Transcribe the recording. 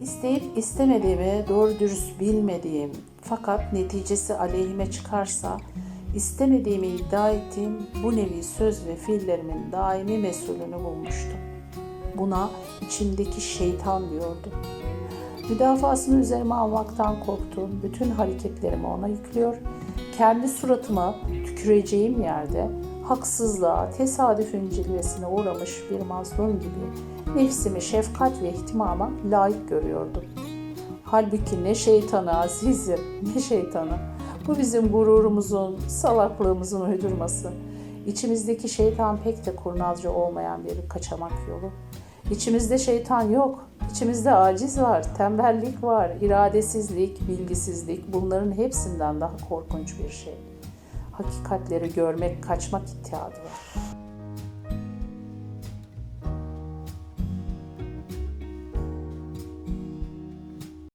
İsteyip istemediğimi doğru dürüst bilmediğim fakat neticesi aleyhime çıkarsa istemediğimi iddia ettiğim bu nevi söz ve fiillerimin daimi mesulünü bulmuştum. Buna içimdeki şeytan diyordum. Müdafasını üzerime almaktan korktuğum bütün hareketlerimi ona yüklüyor, kendi suratıma tüküreceğim yerde haksızlığa, tesadüfün cilvesine uğramış bir mazlum gibi nefsimi şefkat ve ihtimama layık görüyordum. Halbuki ne şeytanı azizim, ne şeytanı. Bu bizim gururumuzun, salaklığımızın uydurması. İçimizdeki şeytan pek de kurnazca olmayan bir kaçamak yolu. İçimizde şeytan yok. İçimizde aciz var, tembellik var, iradesizlik, bilgisizlik. Bunların hepsinden daha korkunç bir şey. Hakikatleri görmek, kaçmak ihtiyacı var.